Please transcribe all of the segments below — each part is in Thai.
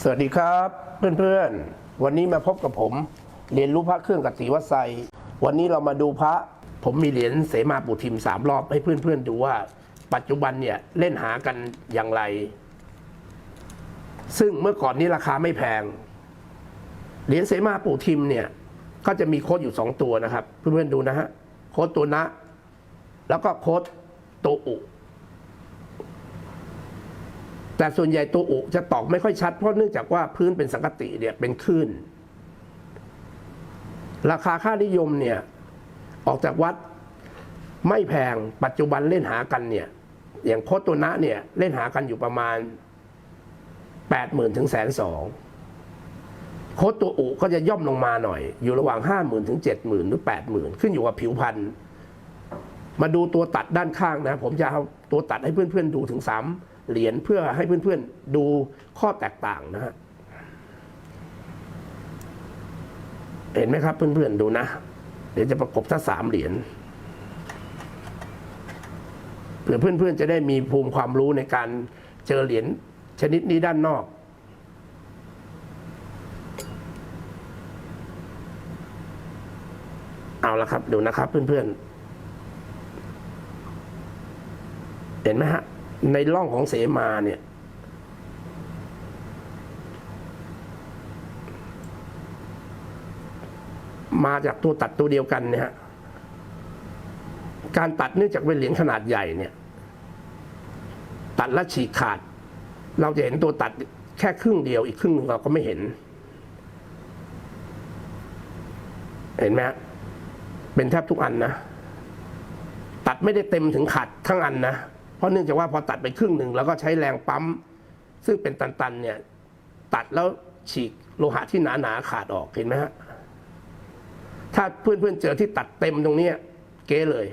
สวัสดีครับเพื่อนๆ วันนี้มาพบกับผม เรียนรู้พระเครื่องกับศรีวัดไซวันนี้เรามาดูพระ ผมมีเหรียญเสมาปู่ทิมสามรอบให้เพื่อนๆดูว่า ปัจจุบันเนี่ยเล่นหากันอย่างไร ซึ่งเมื่อก่อนนี้ราคาไม่แพง เหรียญเสมาปู่ทิมเนี่ยก็จะมีโค้ดอยู่สองตัวนะครับ เพื่อนๆดูนะฮะโค้ดตัวนะ แล้วก็โค้ดตัวอุ แต่ส่วนใหญ่ตัวอุจะตอกไม่ค่อยชัด เพราะเนื่องจากว่าพื้นเป็นสังกติเนี่ยเป็นคลื่น ราคาค่านิยมเนี่ยออกจากวัดไม่แพงปัจจุบันเล่นหากันเนี่ย อย่างโคตตัวนะเนี่ยเล่นหากันอยู่ประมาณแปดหมื่นถึงแสนสองโคตตัวอุก็จะย่อมลงมาหน่อย อยู่ระหว่างห้าหมื่นถึงเจ็ดหมื่นหรือแปดหมื่นขึ้นอยู่กับผิวพันธุ์มาดูตัวตัดด้านข้างนะ ผมจะเอาตัวตัดให้เพื่อนๆดูถึงสาม เหรียญเพื่อให้เพื่อนๆดูข้อแตกต่างนะฮะเห็นไหมครับเพื่อนๆดูนะ เดี๋ยวจะประกบทั้งสามเหรียญเผื่อเพื่อนๆจะได้มีภูมิความรู้ในการเจอเหรียญชนิดนี้ด้านนอก เอาละครับดูนะครับเพื่อนๆ เห็นไหมฮะ ในร่องของเสมาเนี่ย มาจากตัวตัดตัวเดียวกันเนี่ยฮะการตัดเนื่องจากเป็นเหรียญขนาดใหญ่เนี่ย ตัดแล้วฉีกขาด เราจะเห็นตัวตัดแค่ครึ่งเดียวอีกครึ่งหนึ่งเราก็ไม่เห็น เห็นไหมฮะเป็นแทบทุกอันนะ ตัดไม่ได้เต็มถึงขาดทั้งอันนะ ราะเนื่องจากว่าพอตัดไปครึ่งหนึ่งแล้วก็ใช้แรงปั๊ม ซึ่งเป็นตันๆเนี่ยตัดแล้วฉีกโลหะที่หนาๆขาดออกเห็นไหมฮะถ้าเพื่อนๆเจอที่ตัดเต็มตรงนี้เก๋เลย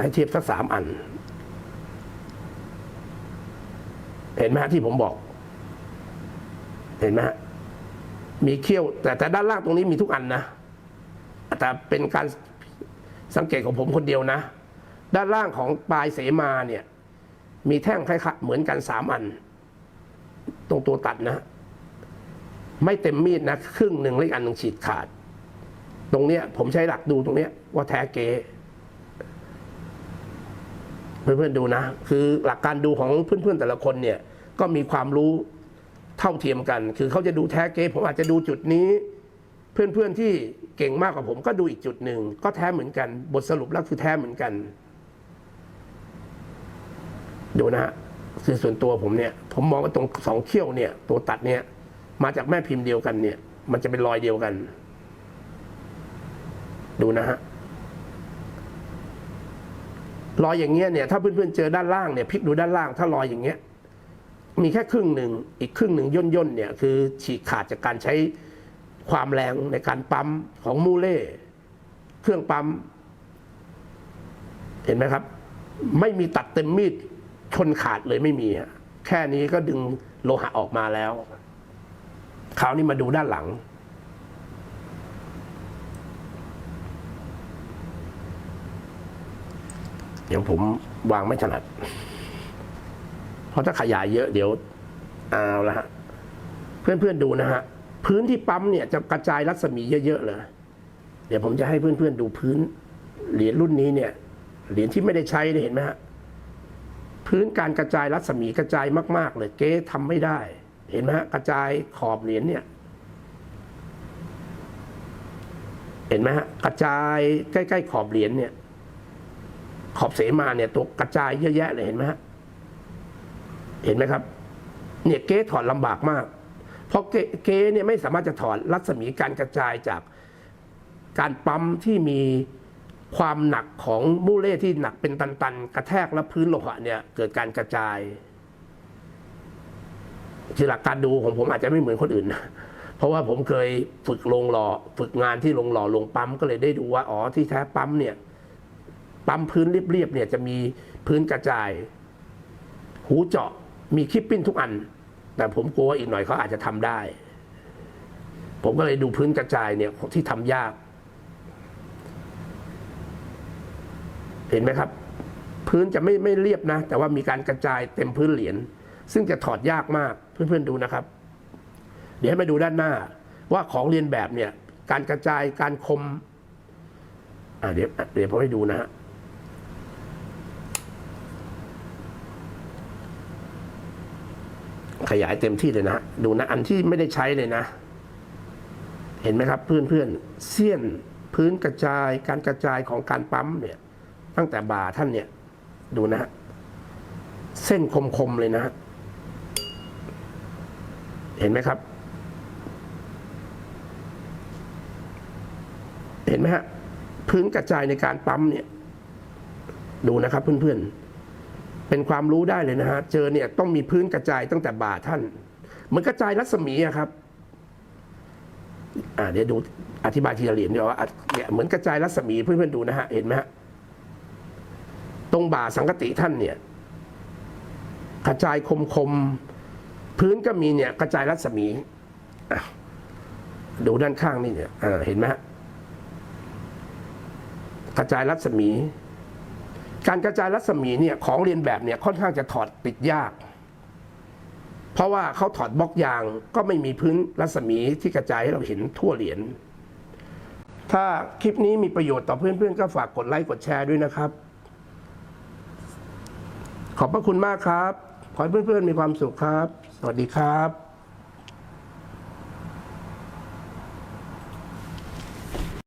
ให้เทียบสักสามอัน เห็นไหมฮะที่ผมบอก เห็นไหมฮะมีเขี้ยว แต่แต่ด้านล่างตรงนี้มีทุกอันนะแต่เป็นการสังเกตของผมคนเดียวนะ ด้านล่างของปลายเสมาเนี่ย มีแท่งคล้ายๆเหมือนกันสามอัน ตรงตัวตัดนะ ไม่เต็มมีดนะ ครึ่งหนึ่งแล้วอีกอันหนึ่งฉีดขาด ตรงเนี้ย ผมใช้หลักดูตรงเนี้ย ว่าแท้เก๊เพื่อนๆดูนะ คือหลักการดูของเพื่อนๆแต่ละคนเนี่ย ก็มีความรู้เท่าเทียมกัน คือเขาจะดูแท้เก๊ผมอาจจะดูจุดนี้ เพื่อนๆที่เก่งมากกว่าผมก็ดูอีกจุดหนึ่งก็แท้เหมือนกัน บทสรุปแล้วคือแท้เหมือนกัน ดูนะฮะคือส่วนตัวผมเนี่ย ผมมองว่าตรงสองเขี้ยวเนี่ย ตัวตัดเนี่ย มาจากแม่พิมพ์เดียวกันเนี่ย มันจะเป็นรอยเดียวกัน ดูนะฮะรอยอย่างเงี้ยเนี่ยถ้าเพื่อนๆเจอด้านล่างเนี่ยพลิกดูด้านล่าง ถ้ารอยอย่างเงี้ย มีแค่ครึ่งหนึ่งอีกครึ่งหนึ่งย่นย่นเนี่ยคือฉีกขาดจากการใช้ความแรงในการปั๊มของมูเล่ เครื่องปั๊ม เห็นไหมครับ ไม่มีตัดเต็มมีด ชนขาดเลยไม่มีแค่นี้ก็ดึงโลหะออกมาแล้วคราวนี้มาดูด้านหลัง เดี๋ยวผมวางไม่ถนัด เพราะถ้าขยายเยอะเดี๋ยวเอาละฮะ เพื่อนๆดูนะฮะ พื้นที่ปั๊มเนี่ยจะกระจายรัศมีเยอะๆเลย เดี๋ยวผมจะให้เพื่อนๆดูพื้น เหรียญรุ่นนี้เนี่ย เหรียญที่ไม่ได้ใช้เห็นไหมฮะ พื้นการกระจายรัศมีกระจายมากๆเลยเก๊ทำไม่ได้ เห็นไหมฮะกระจายขอบเหรียญเนี่ย เห็นไหมฮะกระจายใกล้ๆขอบเหรียญเนี่ย ขอบเสมาเนี่ยตัวกระจายเยอะแยะเลยเห็นไหมฮะเห็นไหมครับ เนี่ยเก๊ถอดลำบากมาก เพราะเก๊เก๊เนี่ยไม่สามารถจะถอดรัศมีการกระจายจากการปั๊มที่มี ความหนักของมูเล่ที่หนักเป็นตันๆ กระแทกแล้วพื้นโลหะเนี่ยเกิดการกระจายคือหลักการดูของผมอาจจะไม่เหมือนคนอื่นนะเพราะว่าผมเคยฝึกลงหล่อฝึกงานที่ลงหล่อลงปั๊มก็เลยได้ดูว่าอ๋อที่แท้ปั๊มเนี่ยปั๊มพื้นเรียบๆเนี่ยจะมีพื้นกระจาย หูเจาะมีคลิปปิ้นทุกอัน แต่ผมกลัวว่าอีกหน่อยเขาอาจจะทำได้ ผมก็เลยดูพื้นกระจายเนี่ยที่ทำยาก เห็นไหมครับ พื้นจะไม่ไม่เรียบนะ แต่ว่ามีการกระจายเต็มพื้นเหรียญซึ่งจะถอดยากมากเพื่อนๆดูนะครับ เดี๋ยวให้มาดูด้านหน้า ว่าของเรียนแบบเนี่ย การกระจายการคมอ่าเดี๋ยวเดี๋ยวผมให้ดูนะฮะขยายเต็มที่เลยนะ ดูนะ อันที่ไม่ได้ใช้เลยนะ เห็นไหมครับเพื่อนเพื่อนๆเสี้ยนพื้นกระจายการกระจายของการปั๊มเนี่ย ตั้งแต่บ่าท่านเนี่ย ดูนะฮะเส้นคมๆเลยนะฮะเห็นไหมครับ เห็นไหมฮะพื้นกระจายในการปั๊มเนี่ย ดูนะครับเพื่อนๆ เป็นความรู้ได้เลยนะฮะ เจอเนี่ยต้องมีพื้นกระจายตั้งแต่บ่าท่านเหมือนกระจายรัศมีอะครับอ่าเดี๋ยวดูอธิบายทีละเหรียญเดียวว่าเนี่ยเหมือนกระจายรัศมีเพื่อนๆดูนะฮะ เห็นไหมฮะ ตรงบ่าสังกติท่านเนี่ยกระจายคมๆพื้นก็มีเนี่ยกระจายรัศมีดูด้านข้างนี่เนี่ยเห็นไหมกระจายรัศมี การกระจายรัศมีเนี่ยของเรียนแบบเนี่ยค่อนข้างจะถอดติดยาก เพราะว่าเขาถอดบล็อกยางก็ไม่มีพื้นรัศมีที่กระจายให้เราเห็นทั่วเหรียญถ้าคลิปนี้มีประโยชน์ต่อเพื่อนๆ ก็ฝากกดไลค์กดแชร์ด้วยนะครับ ขอบพระคุณมากครับ ขอให้เพื่อนๆมีความสุขครับ สวัสดีครับ